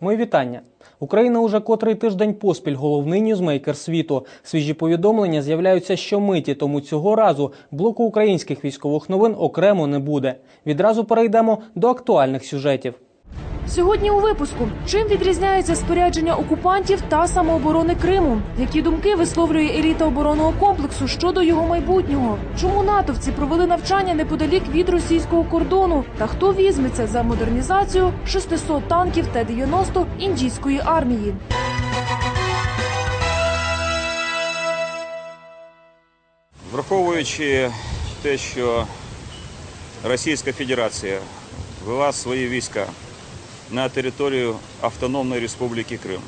Мої вітання. Україна уже котрий тиждень поспіль головний ньюзмейкер світу. Свіжі повідомлення з'являються щомиті, тому цього разу блоку українських військових новин окремо не буде. Відразу перейдемо до актуальних сюжетів. Сьогодні у випуску чим відрізняється спорядження окупантів та самооборони Криму? Які думки висловлює еліта оборонного комплексу щодо його майбутнього? Чому натовці провели навчання неподалік від російського кордону? Та хто візьметься за модернізацію 600 танків Т-90 індійської армії? Враховуючи те, що Російська Федерація вела свої війська на територію Автономної Республіки Крим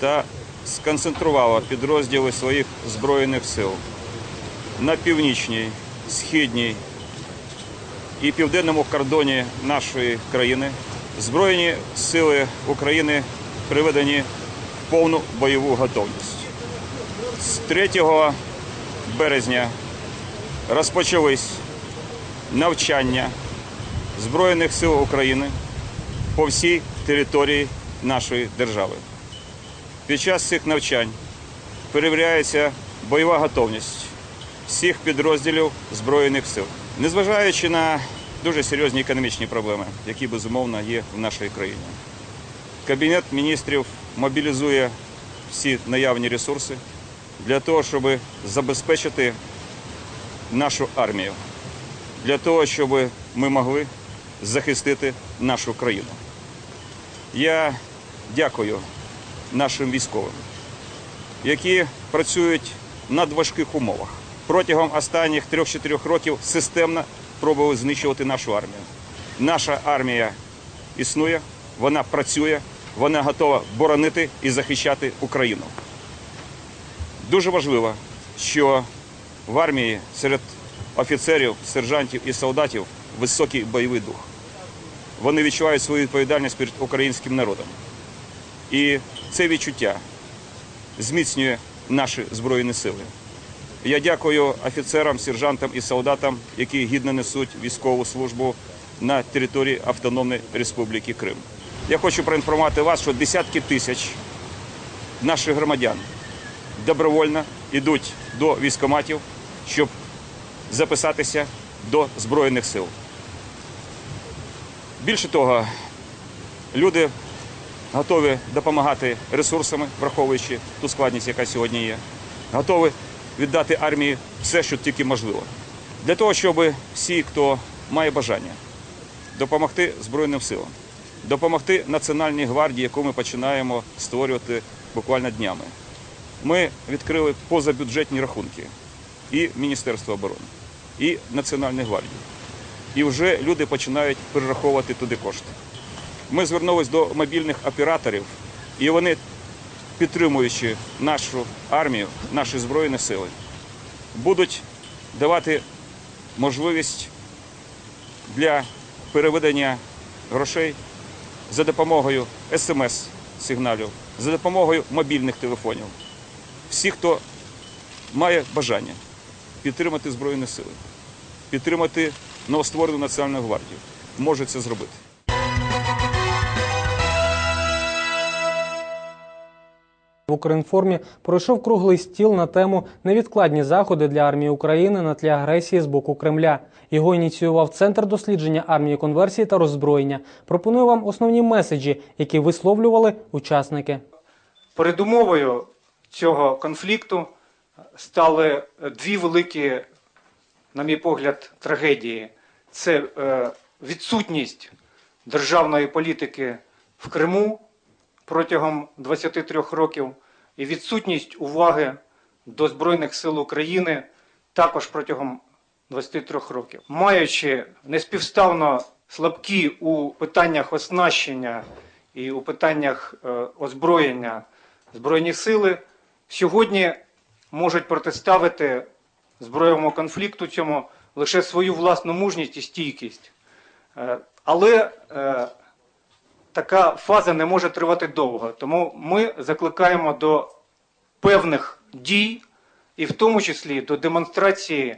та сконцентрувала підрозділи своїх Збройних сил на північній, східній і південному кордоні нашої країни, Збройні сили України приведені в повну бойову готовність. З 3 березня розпочались навчання Збройних сил України по всій території нашої держави. Під час цих навчань перевіряється бойова готовність всіх підрозділів Збройних сил, незважаючи на дуже серйозні економічні проблеми, які безумовно є в нашій країні. Кабінет міністрів мобілізує всі наявні ресурси для того, щоб забезпечити нашу армію, для того, щоб ми могли захистити нашу країну. Я дякую нашим військовим, які працюють в надважких умовах. Протягом останніх 3-4 років системно пробували знищувати нашу армію. Наша армія існує, вона працює, вона готова боронити і захищати Україну. Дуже важливо, що в армії серед офіцерів, сержантів і солдатів високий бойовий дух. Вони відчувають свою відповідальність перед українським народом. І це відчуття зміцнює наші збройні сили. Я дякую офіцерам, сержантам і солдатам, які гідно несуть військову службу на території Автономної Республіки Крим. Я хочу проінформувати вас, що десятки тисяч наших громадян добровольно йдуть до військоматів, щоб записатися до Збройних сил. Більше того, люди готові допомагати ресурсами, враховуючи ту складність, яка сьогодні є, готові віддати армії все, що тільки можливо. Для того, щоб всі, хто має бажання допомогти Збройним силам, допомогти Національній гвардії, яку ми починаємо створювати буквально днями. Ми відкрили позабюджетні рахунки і Міністерства оборони, і Національної гвардії. І вже люди починають перераховувати туди кошти. Ми звернулися до мобільних операторів, і вони, підтримуючи нашу армію, наші збройні сили, будуть давати можливість для переведення грошей за допомогою смс-сигналів, за допомогою мобільних телефонів. Всі, хто має бажання підтримати Збройні Сили, підтримати новостворену Національну гвардію, може це зробити. В Укрінформі пройшов круглий стіл на тему невідкладні заходи для армії України на тлі агресії з боку Кремля. Його ініціював Центр дослідження армії конверсії та роззброєння. Пропоную вам основні меседжі, які висловлювали учасники. Передумовою цього конфлікту стали дві великі, на мій погляд, трагедії: це е, відсутність державної політики в Криму протягом 23 років і відсутність уваги до Збройних сил України також протягом 23 років. Маючи неспівставно слабкі у питаннях оснащення і у питаннях е, озброєння Збройні сили, сьогодні можуть протиставити збройному конфлікту цьому лише свою власну мужність і стійкість. Е, Але е, така фаза не може тривати довго. Тому ми закликаємо до певних дій, і в тому числі до демонстрації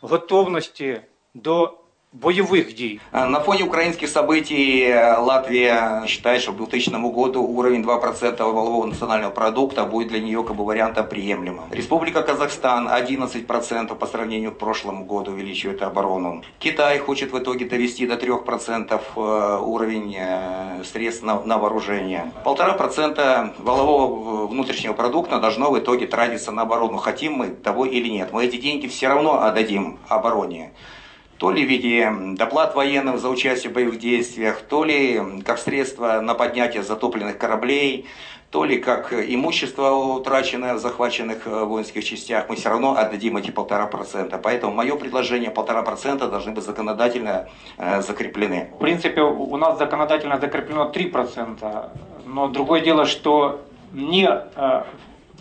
готовності до бойових дій. На фоне украинских событий э, Латвия считает, что к 2000 году уровень 2% валового национального продукта будет для нее как бы вариантом приемлемым. Республика Казахстан 11% по сравнению к прошлому году увеличивает оборону. Китай хочет в итоге довести до 3% э, уровень э, средств на, на вооружение. Полтора процента валового э, внутреннего продукта должно в итоге тратиться на оборону, хотим мы того или нет. Мы эти деньги все равно отдадим обороне то ли в виде доплат военным за участие в боевых действиях, то ли как средство на поднятие затопленных кораблей, то ли как имущество, утраченное в захваченных э, воинских частях, мы все равно отдадим эти полтора процента. Поэтому мое предложение полтора процента должны быть законодательно э, закреплены. В принципе, у нас законодательно закреплено 3%, но другое дело, что не э,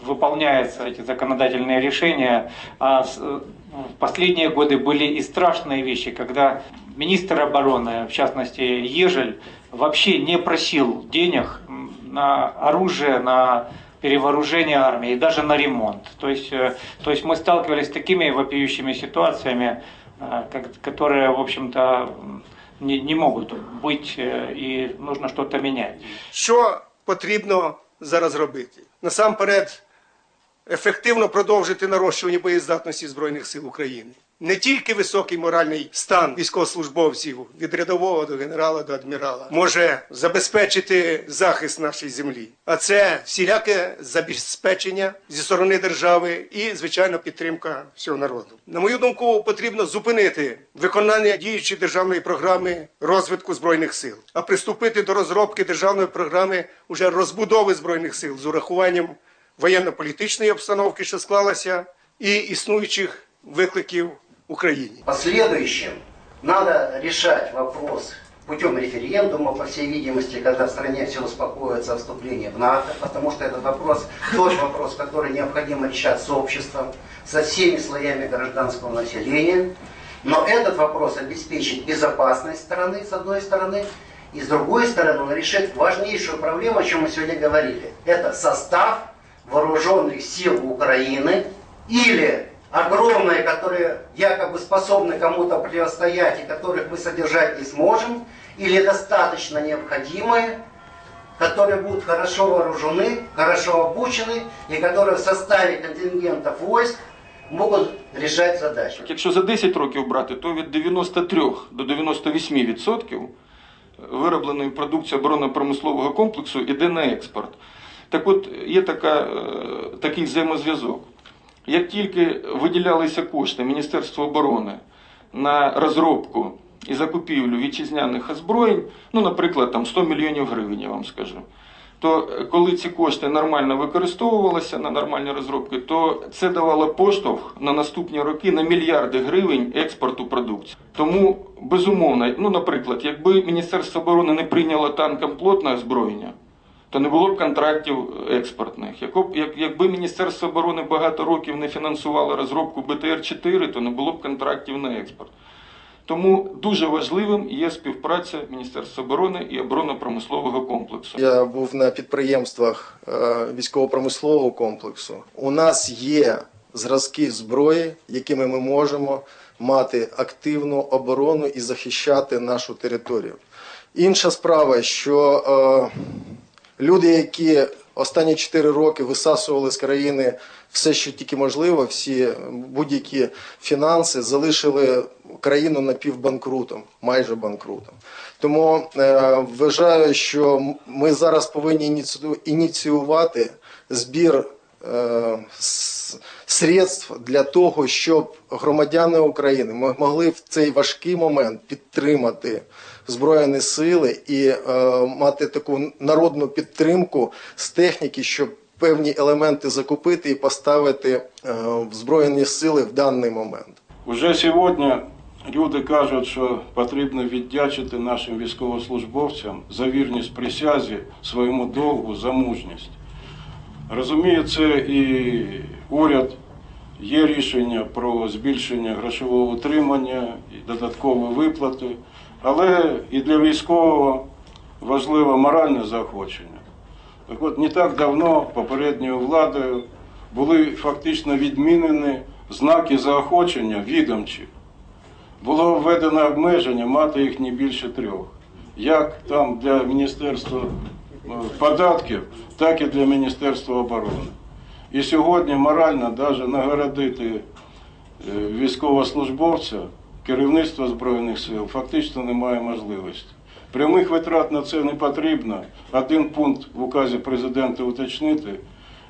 выполняются эти законодательные решения, а э, в последние годы были и страшные вещи, когда министр обороны, в частности Ежель, вообще не просил денег на оружие, на перевооружение армии даже на ремонт. То есть, э, то есть мы сталкивались с такими вопиющими ситуациями, э, которые, в общем-то, не, не могут быть, э, и нужно что-то менять. Що потрібно зараз робити? Насамперед, ефективно продовжити нарощування боєздатності Збройних сил України. Не тільки високий моральний стан військовослужбовців від рядового до генерала до адмірала може забезпечити захист нашої землі, а це всіляке забезпечення зі сторони держави і, звичайно, підтримка всього народу. На мою думку, потрібно зупинити виконання діючої державної програми розвитку збройних сил, а приступити до розробки державної програми уже розбудови збройних сил з урахуванням воєнно-політичної обстановки, що склалася, і існуючих викликів Україні. В последующем надо решать вопрос путем референдума, по всей видимости, когда в стране все успокоится о вступлении в НАТО, потому что этот вопрос, тот вопрос, который необходимо решать с обществом, со всеми слоями гражданского населения. Но этот вопрос обеспечит безопасность страны, с одной стороны, и с другой стороны он решит важнейшую проблему, о чем мы сегодня говорили. Это состав вооруженных сил Украины или огромные, которые якобы способны кому-то противостоять и которых мы содержать не сможем, или достаточно необходимые, которые будут хорошо вооружены, хорошо обучены и которые в составе контингентов войск могут решать задачи. Якщо за 10 років брати, то від 93 до 98% відсотків виробленої продукції оборонно-промислового комплексу йде на експорт. Так от є така, е, такий взаємозв'язок. Як тільки виділялися кошти Міністерства оборони на розробку і закупівлю вітчизняних озброєнь, ну, наприклад, там 100 мільйонів гривень, я вам скажу, то е, коли ці кошти нормально використовувалися на нормальні розробки, то це давало поштовх на наступні роки на мільярди гривень експорту продукції. Тому безумовно, ну наприклад, якби Міністерство оборони не прийняло танкам плотне озброєння, то не було б контрактів експортних. Якби Міністерство оборони багато років не фінансувало розробку БТР-4, то не було б контрактів на експорт. Тому дуже важливим є співпраця Міністерства оборони і оборонно-промислового комплексу. Я був на підприємствах е, військово-промислового комплексу. У нас є зразки зброї, якими ми можемо мати активну оборону і захищати нашу територію. Інша справа, що е, люди, які останні 4 роки висасували з країни все, що тільки можливо, всі будь-які фінанси, залишили країну напівбанкрутом, майже банкрутом. Тому е, вважаю, що ми зараз повинні ініцію- ініціювати збір средств для того, щоб громадяни України мо- могли в цей важкий момент підтримати збройні сили і е, мати таку народну підтримку з техніки, щоб певні елементи закупити і поставити е, в збройні сили в даний момент. Уже сьогодні люди кажуть, що потрібно віддячити нашим військовослужбовцям за вірність присязі, своєму довгу, за мужність. Розумію, це і уряд, є рішення про збільшення грошового утримання і додаткові виплати, але і для військового важливо моральне заохочення. Так от не так давно попередньою владою були фактично відмінені знаки заохочення відомчі було введено обмеження мати їх не більше трьох. Як там для Міністерства податків, так і для Міністерства оборони. І сьогодні морально навіть нагородити е, військовослужбовця, керівництва Збройних сил фактично немає можливості. Прямих витрат на це не потрібно. Один пункт в указі президента уточнити,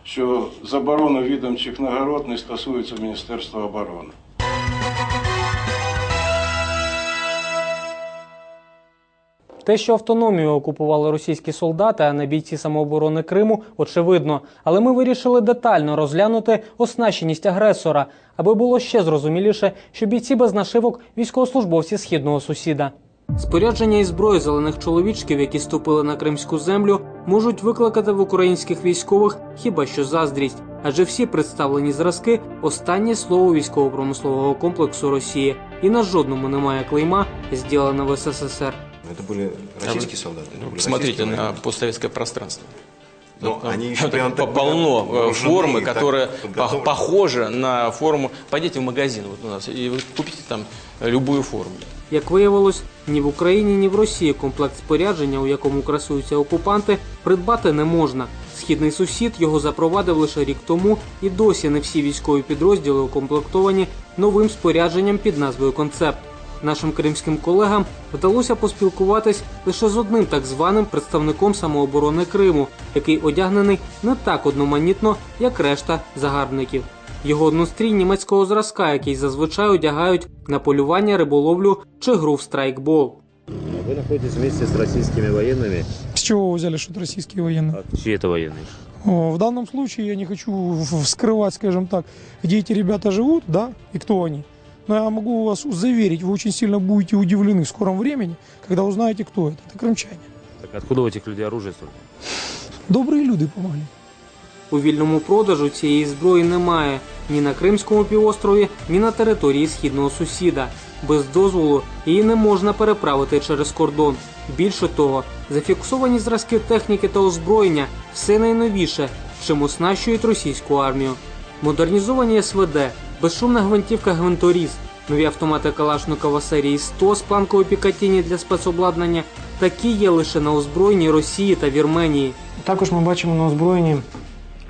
що заборона відомчих нагород не стосується Міністерства оборони. Те, що автономію окупували російські солдати, а не бійці самооборони Криму, очевидно. Але ми вирішили детально розглянути оснащеність агресора, аби було ще зрозуміліше, що бійці без нашивок військовослужбовці східного сусіда. Спорядження і зброї зелених чоловічків, які ступили на кримську землю, можуть викликати в українських військових хіба що заздрість, адже всі представлені зразки останнє слово військово-промислового комплексу Росії, і на жодному немає клейма, зділена в СССР. Это были российские солдаты? это были Смотрите российские на постсоветское пространство. Но Там- они еще там прям так полно были э, вооружены формы, и так которая подготовлены. пох- похожа на форму. Пойдите в магазин вот у нас и вы купите там э, любую форму. Як виявилось, ні в Україні, ні в Росії комплект спорядження, у якому красуються окупанти, придбати не можна. Східний сусід його запровадив лише рік тому, і досі не всі військові підрозділи укомплектовані новим спорядженням під назвою Концепт. Нашим кримським колегам вдалося поспілкуватись лише з одним так званим представником самооборони Криму, який одягнений не так одноманітно, як решта загарбників. Його однострій німецького зразка, який зазвичай одягають на полювання, риболовлю чи гру в страйкбол. Вы находитесь вместе с российскими военными. С чего вы взяли, что это российские военные? А чьи это военные? О, В данном случае я не хочу в- вскрывать, скажем так, где эти ребята живут, да, и кто они. Но я могу вас заверить, вы очень сильно будете удивлены в скором времени, когда узнаете, кто это. Это крымчане. Так откуда у этих людей оружие столько? Добрые люди помогли. У вільному продажу цієї зброї немає ні на Кримському півострові, ні на території східного сусіда. Без дозволу її не можна переправити через кордон. Більше того, зафіксовані зразки техніки та озброєння все найновіше, чим оснащують російську армію. Модернізовані СВД, безшумна гвинтівка Гвинторіз, нові автомати Калашникова серії 100 з планкової Пікатіні для спецобладнання такі є лише на озброєнні Росії та Вірменії. Також ми бачимо на озброєнні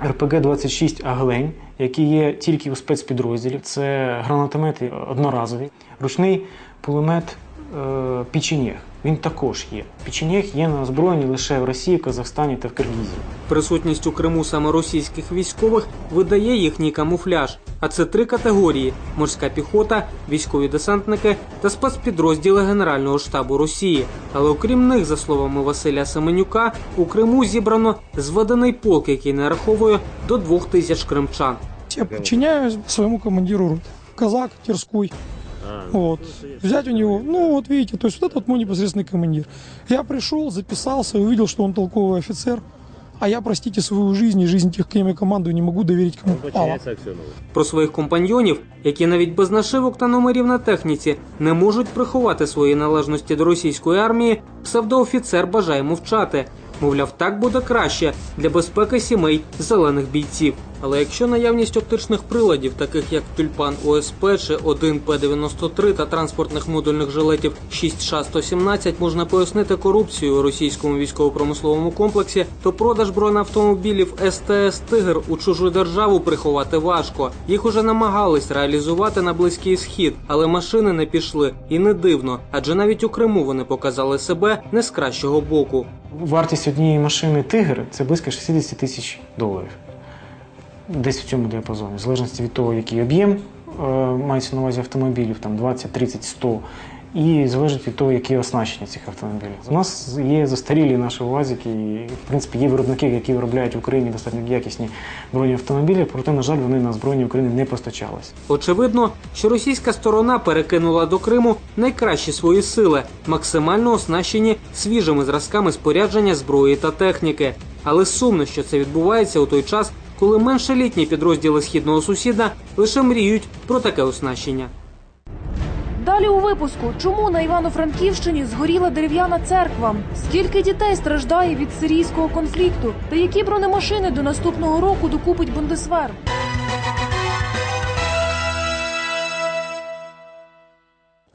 РПГ-26 Аглень, які є тільки у спецпідрозділів. Це гранатомети одноразові, ручний кулемет е, Піченєг. Він також є. Піченєг є на озброєнні лише в Росії, Казахстані та в Киргізії. Присутність у Криму саме російських військових видає їхній камуфляж. А це три категорії: морська піхота, військові десантники та спецпідрозділи Генерального штабу Росії. Але окрім них, за словами Василя Семенюка, у Криму зібрано зведений полк, який нараховує до двох тисяч кримчан. Я подчиняюсь своему командиру. Казак Терской. Вот. Взять у него, ну вот видите, то есть вот это вот мой непосредственный командир. Я пришел, записался, увидел, что он толковый офицер, а я, простите, свою жизнь и жизнь тех, кем я командую, не могу доверить кому попало. Подчиняется Аксенову. Про своїх компаньйонів, які навіть без нашивок та номерів на техніці не можуть приховати свої належності до російської армії, псевдоофіцер бажає мовчати. Мовляв, так буде краще для безпеки сімей зелених бійців. Але якщо наявність оптичних приладів, таких як тюльпан ОСП чи 1П93 та транспортних модульних жилетів 6Ш-117 можна пояснити корупцію у російському військово-промисловому комплексі, то продаж бронеавтомобілів СТС Тигр у чужу державу приховати важко. Їх уже намагались реалізувати на близький схід, але машини не пішли. І не дивно, адже навіть у Криму вони показали себе не з кращого боку. Вартість однієї машини Тигр це близько 60 тисяч доларів. Десь в цьому діапазоні, в залежності від того, який об'єм е, мається на увазі автомобілів, там 20, 30, 100. І залежить від того, які оснащення цих автомобілів. У нас є застарілі наші УАЗики, і в принципі є виробники, які виробляють в Україні достатньо якісні бронеавтомобілі, проте, на жаль, вони на збройні України не постачались. Очевидно, що російська сторона перекинула до Криму найкращі свої сили, максимально оснащені свіжими зразками спорядження зброї та техніки. Але сумно, що це відбувається у той час, коли меншолітні підрозділи східного сусіда лише мріють про таке оснащення. Далі у випуску, чому на Івано-Франківщині згоріла дерев'яна церква? Скільки дітей страждає від сирійського конфлікту? Та які бронемашини до наступного року докупить Бундесвер?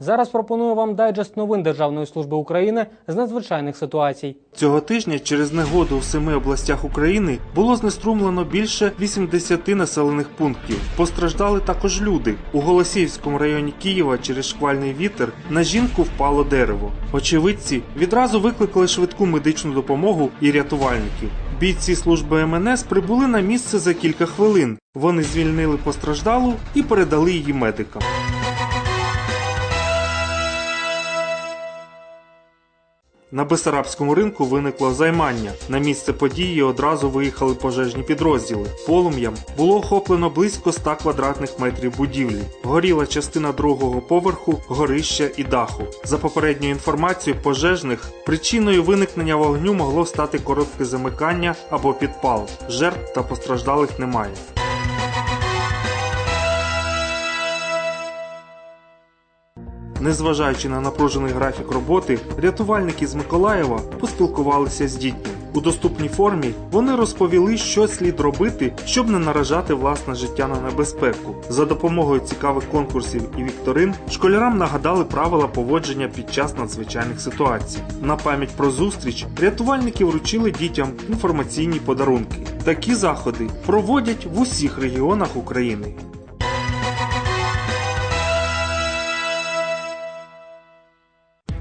Зараз пропоную вам дайджест новин Державної служби України з надзвичайних ситуацій. Цього тижня через негоду в семи областях України було знеструмлено більше 80 населених пунктів. Постраждали також люди. У Голосіївському районі Києва через шквальний вітер на жінку впало дерево. Очевидці відразу викликали швидку медичну допомогу і рятувальників. Бійці служби МНС прибули на місце за кілька хвилин. Вони звільнили постраждалу і передали її медикам. На Бесарабському ринку виникло займання. На місце події одразу виїхали пожежні підрозділи. Полум'ям було охоплено близько 100 квадратних метрів будівлі. Горіла частина другого поверху, горища і даху. За попередньою інформацією пожежних, причиною виникнення вогню могло стати коротке замикання або підпал. Жертв та постраждалих немає. Незважаючи на напружений графік роботи, рятувальники з Миколаєва поспілкувалися з дітьми. У доступній формі вони розповіли, що слід робити, щоб не наражати власне життя на небезпеку. За допомогою цікавих конкурсів і вікторин школярам нагадали правила поводження під час надзвичайних ситуацій. На пам'ять про зустріч рятувальники вручили дітям інформаційні подарунки. Такі заходи проводять в усіх регіонах України.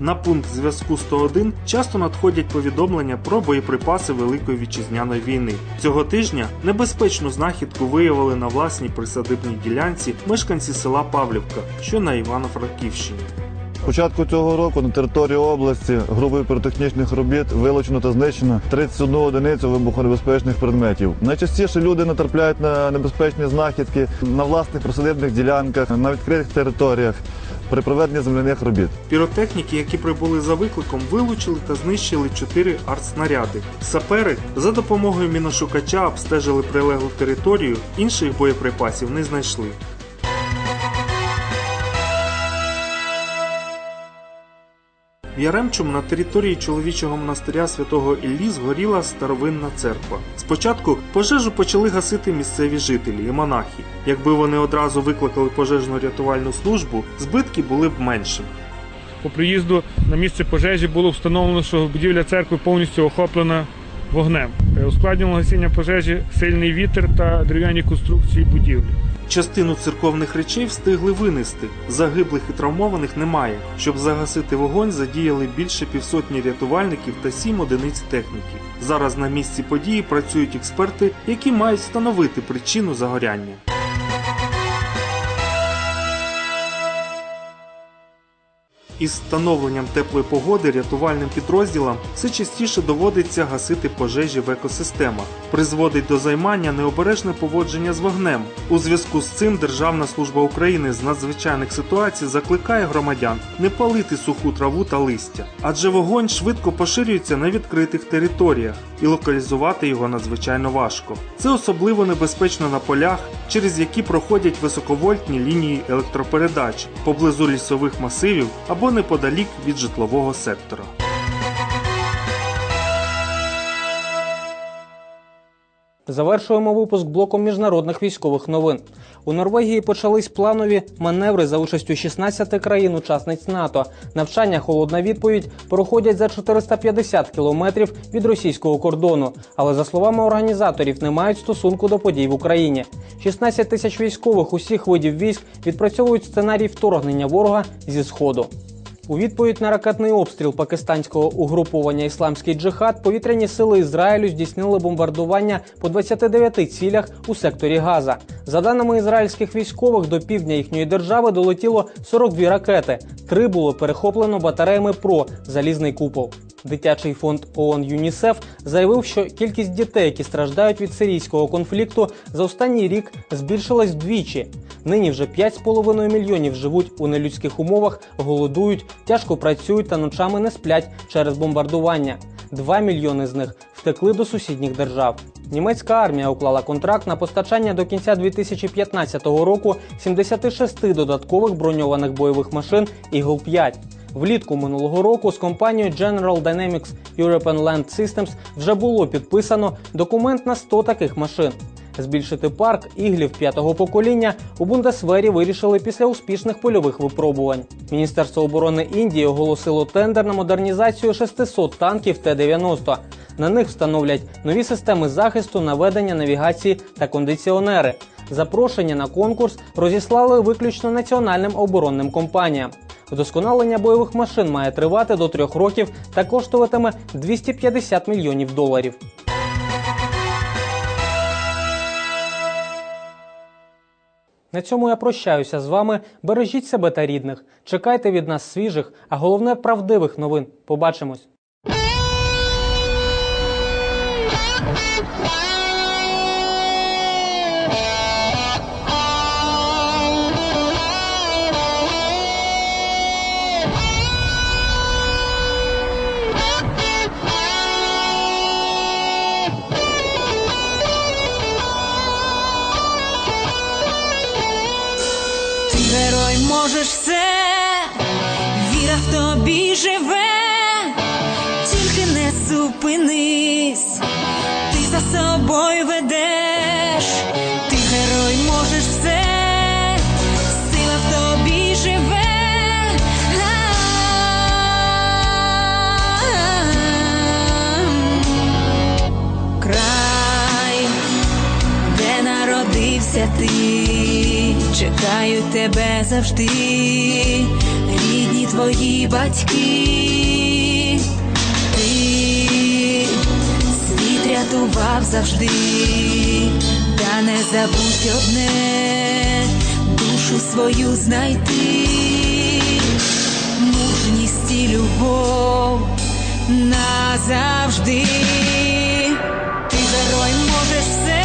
На пункт зв'язку 101 часто надходять повідомлення про боєприпаси Великої вітчизняної війни. Цього тижня небезпечну знахідку виявили на власній присадибній ділянці мешканці села Павлівка, що на Івано-Франківщині. Початку цього року на території області групою піротехнічних робіт вилучено та знищено 31 одиницю вибухонебезпечних предметів. Найчастіше люди натрапляють на небезпечні знахідки на власних присадибних ділянках, на відкритих територіях при проведенні земляних робіт. Піротехніки, які прибули за викликом, вилучили та знищили чотири артснаряди. Сапери за допомогою міношукача обстежили прилеглу територію, інших боєприпасів не знайшли. В Яремчому на території чоловічого монастиря святого Іллі згоріла старовинна церква. Спочатку пожежу почали гасити місцеві жителі і монахи. Якби вони одразу викликали пожежну рятувальну службу, збитки були б меншими. По приїзду на місце пожежі було встановлено, що будівля церкви повністю охоплена вогнем. Е, Ускладнило гасіння пожежі сильний вітер та дерев'яні конструкції будівлі. Частину церковних речей встигли винести. Загиблих і травмованих немає. Щоб загасити вогонь, задіяли більше півсотні рятувальників та сім одиниць техніки. Зараз на місці події працюють експерти, які мають встановити причину загоряння. Із встановленням теплої погоди рятувальним підрозділам все частіше доводиться гасити пожежі в екосистемах. Призводить до займання необережне поводження з вогнем. У зв'язку з цим Державна служба України з надзвичайних ситуацій закликає громадян не палити суху траву та листя, адже вогонь швидко поширюється на відкритих територіях, і локалізувати його надзвичайно важко. Це особливо небезпечно на полях, через які проходять високовольтні лінії електропередач поблизу лісових масивів або неподалік від житлового сектора. Завершуємо випуск блоком міжнародних військових новин. У Норвегії почались планові маневри за участю 16 країн-учасниць НАТО. Навчання холодна відповідь проходять за 450 кілометрів від російського кордону. Але за словами організаторів, не мають стосунку до подій в Україні. 16 тисяч військових усіх видів військ відпрацьовують сценарій вторгнення ворога зі сходу. У відповідь на ракетний обстріл пакистанського угруповання Ісламський джихад повітряні сили Ізраїлю здійснили бомбардування по 29 цілях у секторі Газа. За даними ізраїльських військових, до півдня їхньої держави долетіло 42 ракети. Три було перехоплено батареями ПРО залізний купол. Дитячий фонд ООН ЮНІСЕФ заявив, що кількість дітей, які страждають від сирійського конфлікту, за останній рік збільшилась вдвічі. Нині вже 5,5 мільйонів живуть у нелюдських умовах, голодують, тяжко працюють та ночами не сплять через бомбардування. 2 мільйони з них втекли до сусідніх держав. Німецька армія уклала контракт на постачання до кінця 2015 року 76 додаткових броньованих бойових машин Eagle-5. Влітку минулого року з компанією General Dynamics European Land Systems вже було підписано документ на 100 таких машин. Збільшити парк іглів п'ятого покоління у Бундесвері вирішили після успішних польових випробувань. Міністерство оборони Індії оголосило тендер на модернізацію 600 танків Т-90. На них встановлять нові системи захисту, наведення, навігації та кондиціонери. Запрошення на конкурс розіслали виключно національним оборонним компаніям. Вдосконалення бойових машин має тривати до трьох років та коштуватиме 250 мільйонів доларів. На цьому я прощаюся з вами. Бережіть себе та рідних. Чекайте від нас свіжих, а головне правдивих новин. Побачимось. Зупинись, ти за собою ведеш, ти герой можеш все, сила в тобі живе. Край де народився ти, чекають тебе завжди, рідні твої батьки, рятував завжди, та не забудь одне, душу свою знайти, мужність і любов назавжди. Ти герой можеш все,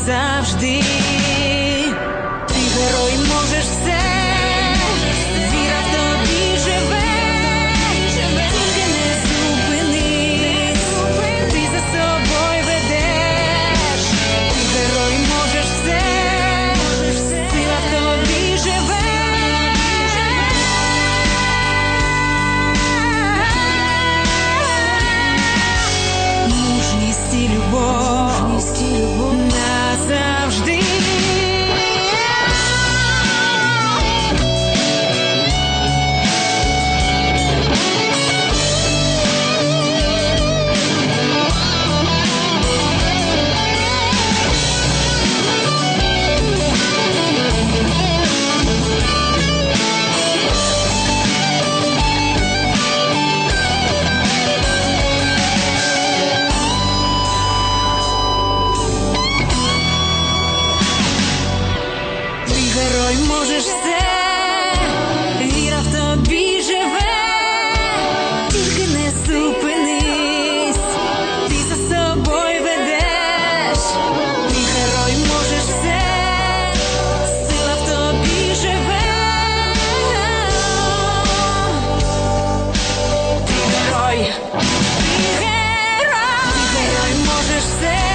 назавжди. understand.